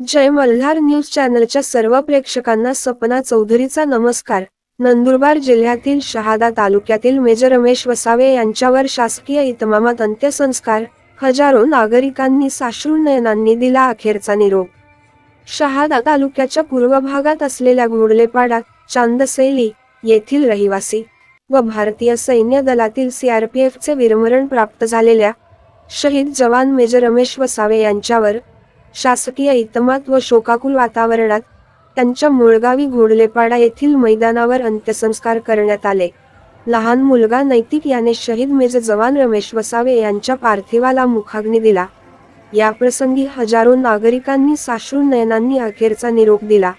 जय Malhar news चॅनलच्या सर्व प्रेक्षकांना सपना चौधरीचा नमस्कार. नंदुरबार जिल्ह्यातील शहादा तालुक्यातील मेजर रमेश वसावे यांच्यावर शासकीय इतमामात अंत्यसंस्कार हजारो नागरिकांनी साश्रू नयनांनी दिला अखेरचा निरोप. शहादा तालुक्याच्या पूर्व भागात असलेल्या गुडलेपाडा चांदसेली येथील रहिवासी व भारतीय सैन्य दलातील सीआरपीएफचे विरमरण प्राप्त झालेल्या शहीद जवान मेजर रमेश वसावे यांच्यावर शासकीय इतमात व शोकाकुल वातावरणात त्यांच्या मुळगावी घोडलेपाडा येथील मैदानावर अंत्यसंस्कार करण्यात आले. लहान मुलगा नैतिक याने शहीद मेजर जवान रमेश वसावे यांच्या पार्थिवाला मुखाग्नी दिला. याप्रसंगी हजारो नागरिकांनी साश्रू नयनांनी अखेरचा निरोप दिला.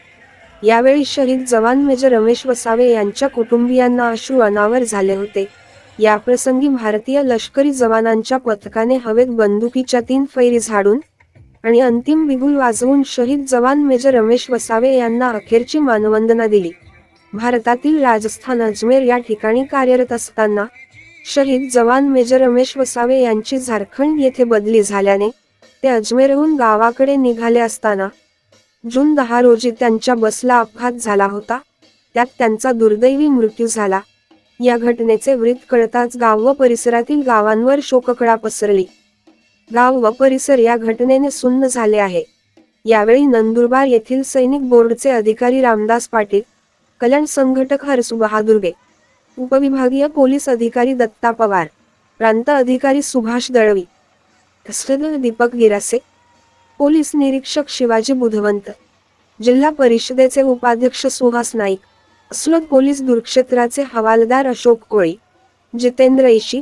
यावेळी शहीद जवान मेजर रमेश वसावे यांच्या कुटुंबियांना अश्रू अनावर झाले होते. याप्रसंगी भारतीय लष्करी जवानांच्या पथकाने हवेत बंदुकीच्या तीन फैरी झाडून आणि अंतिम बिगुल वाजवून शहीद जवान मेजर रमेश वसावे यांना अखेरची मानवंदना दिली. भारतातील राजस्थान अजमेर या ठिकाणी कार्यरत असताना शहीद जवान मेजर रमेश वसावे यांची झारखंड येथे बदली झाल्याने ते अजमेरहून गावाकडे निघाले असताना जून दहा रोजी त्यांच्या बसला अपघात झाला होता. त्यात त्यांचा दुर्दैवी मृत्यू झाला. या घटनेचे वृत्त कळताच गाव व परिसरातील गावांवर शोककळा पसरली. गाव व परिसर या घटनेने सुन्न झाले आहे. यावेळी नंदुरबार येथील सैनिक बोर्डचे अधिकारी रामदास पाटील कल्याण संघटक हरसू बहादुर्गे उपविभागीय पोलीस अधिकारी दत्ता पवार प्रांत अधिकारी सुभाष दळवी दीपक गिरासे पोलीस निरीक्षक शिवाजी बुधवंत जिल्हा परिषदेचे उपाध्यक्ष सुहास नाईक असलत पोलीस दुर्क्षेत्राचे हवालदार अशोक कोळी जितेंद्र इशी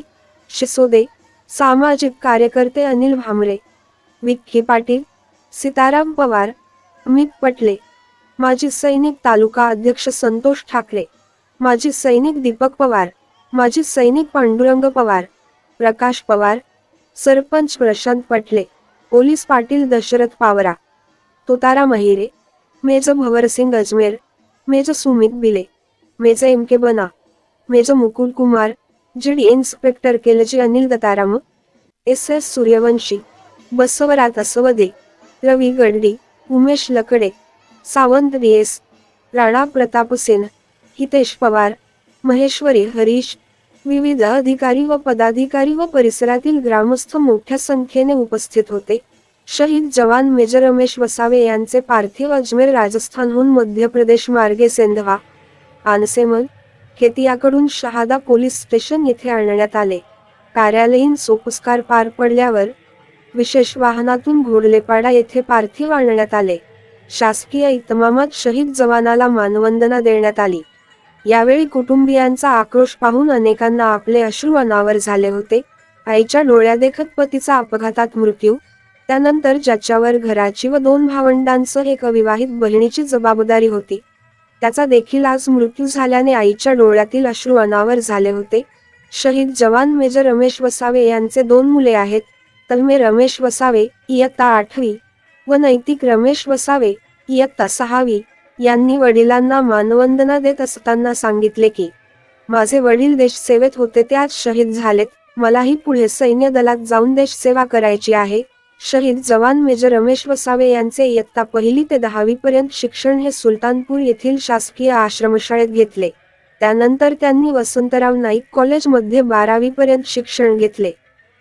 शिसोदे सामाजिक कार्यकर्ते अनिल भामरे विखे पाटील सीताराम पवार अमित पटले माजी सैनिक तालुका अध्यक्ष संतोष ठाकरे माजी सैनिक दीपक पवार माजी सैनिक पांडुरंग पवार प्रकाश पवार सरपंच प्रशांत पटले पोलीस पाटील दशरथ पावरा तोतारा महिरे मेज भवरसिंग अजमेर मेज सुमित बिले मेज एम के बना मेज Mukul Kumar GD inspector केलजी Anil Dataram S S Suryavanshi Basavaraj Asavade Ravi Gaddi Umesh Lakde Sawant S Rana Pratap Sen Hitesh Pawar Maheshwari Harish विविध अधिकारी व पदाधिकारी व परिसरातील ग्रामस्थ मोठ्या संख्येने उपस्थित होते. शहीद जवान मेजर रमेश वसावे यांचे पार्थिव अजमेर राजस्थानहून मध्य प्रदेश मार्गे सेंधवा. आनसेमल खेतियाकडून शहादा पोलीस स्टेशन येथे आणण्यात आले. कार्यालयीन सोपुस्कार पार पडल्यावर विशेष वाहनातून घोडलेपाडा येथे पार्थिव आणण्यात आले. शासकीय इतमामात शहीद जवानाला मानवंदना देण्यात आली. यावेळी कुटुंबियांचा आक्रोश पाहून अनेकांना आपले अश्रू अनावर झाले होते. आईच्या डोळ्यादेखत पतीचा अपघातात मृत्यू त्यानंतर ज्याच्यावर घराची व दोन भावंडांसह एक अविवाहित बहिणीची जबाबदारी होती. त्याचा देखील आज मृत्यू झाल्याने आईच्या डोळ्यातील अश्रू अनावर झाले होते. शहीद जवान मेजर रमेश वसावे यांचे दोन मुले आहेत तन्मे रमेश वसावे इयत्ता आठवी व नैतिक रमेश वसावे इयत्ता सहावी. यांनी वडिलांना मानवंदना देत असताना सांगितले की माझे वडील देशसेवेत होते ते आज शहीद झालेत. मलाही पुढे सैन्य दलात जाऊन देशसेवा करायची आहे. शहीद जवान मेजर रमेश वसावे यांचे इयत्ता पहिली ते दहावी पर्यंत शिक्षण हे सुलतानपूर येथील शासकीय आश्रमशाळेत घेतले. त्यानंतर त्यांनी वसंतराव नाईक कॉलेजमध्ये बारावी पर्यंत शिक्षण घेतले.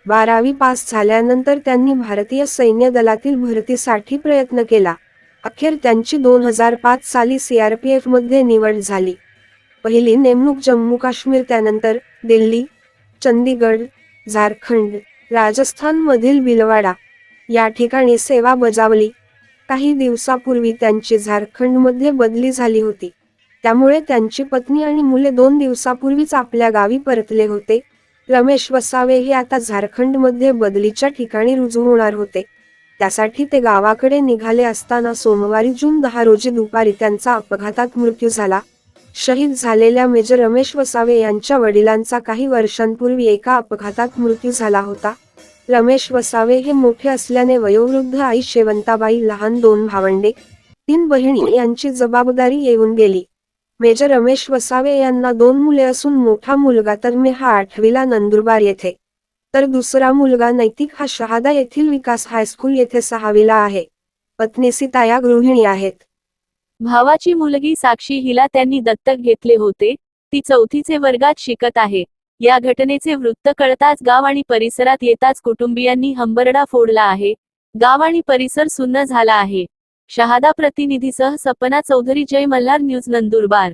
बारावी पास झाल्यानंतर त्यांनी भारतीय सैन्य दलातील भरतीसाठी प्रयत्न केला. अखेर त्यांची दोन हजार पाच साली सीआरपीएफमध्ये निवड झाली. पहिली नेमणूक जम्मू काश्मीर त्यानंतर दिल्ली चंदीगड झारखंड राजस्थान मधील बिलवाडा या ठिकाणी सेवा बजावली. काही दिवसापूर्वी त्यांची झारखंडमध्ये बदली झाली होती. त्यामुळे त्यांची पत्नी आणि मुले दोन दिवसापूर्वीच आपल्या गावी परतले होते. रमेश वसावे हे आता झारखंडमध्ये बदलीच्या ठिकाणी रुजू होणार होते. त्यासाठी ते गावाकडे निघाले असताना सोमवारी जून दहा रोजी दुपारी त्यांचा अपघातात मृत्यू झाला. शहीद झालेल्या मेजर रमेश वसावे यांच्या वडिलांचा काही वर्षांपूर्वी एका अपघातात मृत्यू झाला होता. रमेश वसावे हे मोठे असल्याने वयोवृद्ध आई शेवंताबाई लहान दोन भावंडे तीन बहिणी यांची जबाबदारी येऊन गेली. मेजर रमेश वसावे यांना दोन मुले असून मोठा मुलगा तर मे हा आठवीला नंदुरबार येथे. तर दुसरा मुलगा नैतिक हा शहादा येथील विकास हायस्कूल येथे सहावीला आहे. पत्नी सीता या गृहिणी आहेत. भावाची मुलगी साक्षी हिला त्यांनी दत्तक घेतले होते ती चौथीचे वर्गात शिकत आहे. या घटनेचे वृत्त कळताच गाव आणि परिसरात येताच कुटुंबियांनी हंबरडा फोडला आहे गाव आणि परिसर सुन्न झाला आहे Shahada प्रतिनिधीसह Sapna Chaudhary Jai Malhar news Nandurbar